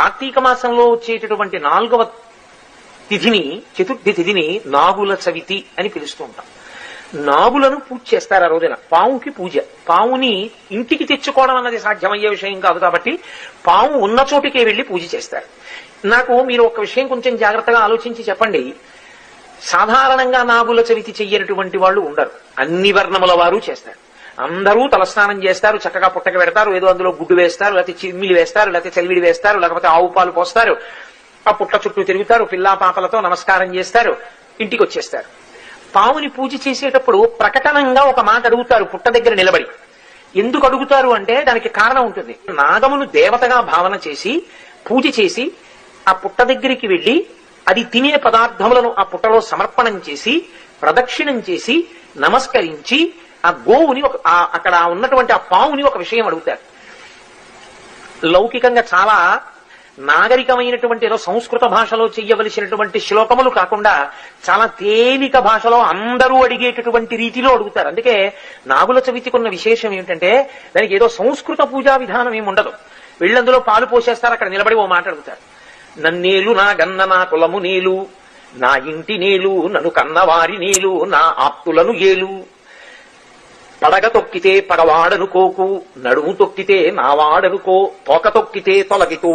కార్తీక మాసంలో వచ్చేటటువంటి నాలుగవ తిథిని చతుర్థి తిథిని నాగుల చవితి అని పిలుస్తూ ఉంటాం. నాగులను పూజ చేస్తారు ఆ రోజున. పావుకి పూజ. పావుని ఇంటికి తెచ్చుకోవడం అన్నది సాధ్యమయ్యే విషయం కాదు కాబట్టి పావు ఉన్న చోటికే వెళ్ళి పూజ చేస్తారు. నాకు మీరు ఒక విషయం కొంచెం జాగ్రత్తగా ఆలోచించి చెప్పండి. సాధారణంగా నాగుల చవితి చెయ్యనటువంటి వాళ్ళు ఉండరు. అన్ని వర్ణముల వారు చేస్తారు. అందరూ తలస్నానం చేస్తారు చక్కగా పుట్టక పెడతారు ఏదో అందులో గుడ్డు వేస్తారు లేకపోతే చిమ్మిలి వేస్తారు లేకపోతే చలివిడి వేస్తారు లేకపోతే ఆవు పాలు పోస్తారు. ఆ పుట్ట చుట్టూ తిరుగుతారు పిల్లా పాపలతో నమస్కారం చేస్తారు ఇంటికి వచ్చేస్తారు. పావుని పూజ చేసేటప్పుడు ప్రకటనంగా ఒక మాట అడుగుతారు పుట్ట దగ్గర నిలబడి. ఎందుకు అడుగుతారు అంటే దానికి కారణం ఉంటుంది. నాగమును దేవతగా భావన చేసి పూజ చేసి ఆ పుట్ట దగ్గరికి వెళ్ళి అది తినే పదార్థములను ఆ పుట్టలో సమర్పణం చేసి ప్రదక్షిణం చేసి నమస్కరించి ఆ గోవుని ఒక అక్కడ ఉన్నటువంటి ఆ పావుని ఒక విషయం అడుగుతారు. లౌకికంగా చాలా నాగరికమైనటువంటి ఏదో సంస్కృత భాషలో చెయ్యవలసినటువంటి శ్లోకములు కాకుండా చాలా తేలిక భాషలో అందరూ అడిగేటటువంటి రీతిలో అడుగుతారు. అందుకే నాగుల చవితికున్న విశేషం ఏమిటంటే దానికి ఏదో సంస్కృత పూజా విధానం ఏమి ఉండదు. వీళ్ళందులో పాలు పోసేస్తారు అక్కడ నిలబడి ఓ మాట అడుగుతారు. నన్నేలు నా గన్న నా కులము నేలు నా ఇంటి నేలు నన్ను కన్నవారి నేలు నా ఆప్తులను ఏలు. పడగ తొక్కితే పగవాడనుకోకు నడుము తొక్కితే నావాడనుకో తోక తొక్కితే తొలగితో